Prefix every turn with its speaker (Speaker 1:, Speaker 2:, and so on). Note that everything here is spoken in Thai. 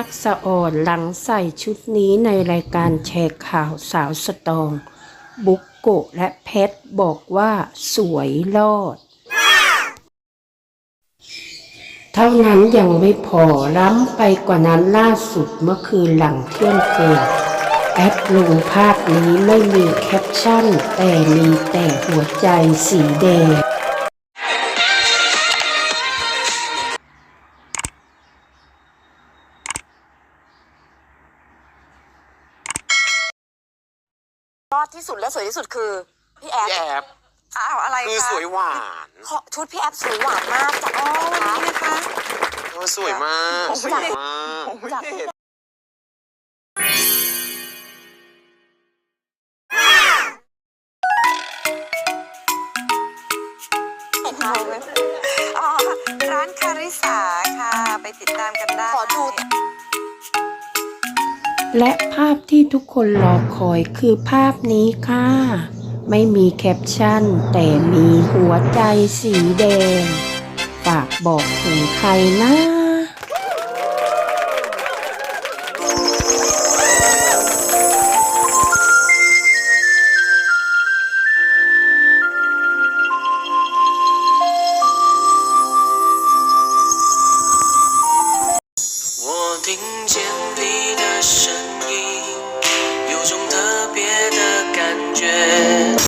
Speaker 1: ทักษะอ่อนหลังใส่ชุดนี้ในรายการแชร์ข่าวสาวสตอง บุกโกะและเพชรบอกว่าสวยรอด เท่านั้นยังไม่พอล้ำไปกว่านั้นล่าสุดเมื่อคืนหลังเที่ยงคืนแอดลงภาพนี้ไม่มีแคปชั่น แต่มีแต่หัวใจสีแดง
Speaker 2: รอดที่สุดและสวยที่สุดคือพี่แอฟ
Speaker 3: พี่แอบ
Speaker 2: อ้าวอะไร
Speaker 3: คือ
Speaker 2: คะ
Speaker 3: สวยหวาน
Speaker 2: ขอชุดพี่แอฟสวยหวานมากจากอ๋อวันนี้นะคะ
Speaker 3: เออสวยมาก
Speaker 2: ผม
Speaker 3: ส
Speaker 2: ไม่
Speaker 3: วย
Speaker 2: ได้
Speaker 3: มาก
Speaker 2: จากอ๋อร้านคาริสาค่ะ ไปติดตามกันได้ ขอดู
Speaker 1: และภาพที่ทุกคนรอคอยคือภาพนี้ค่ะ ไม่มีแคปชั่น แต่มีหัวใจสีแดง ฝากบอกถึงใครนะ
Speaker 4: 我听见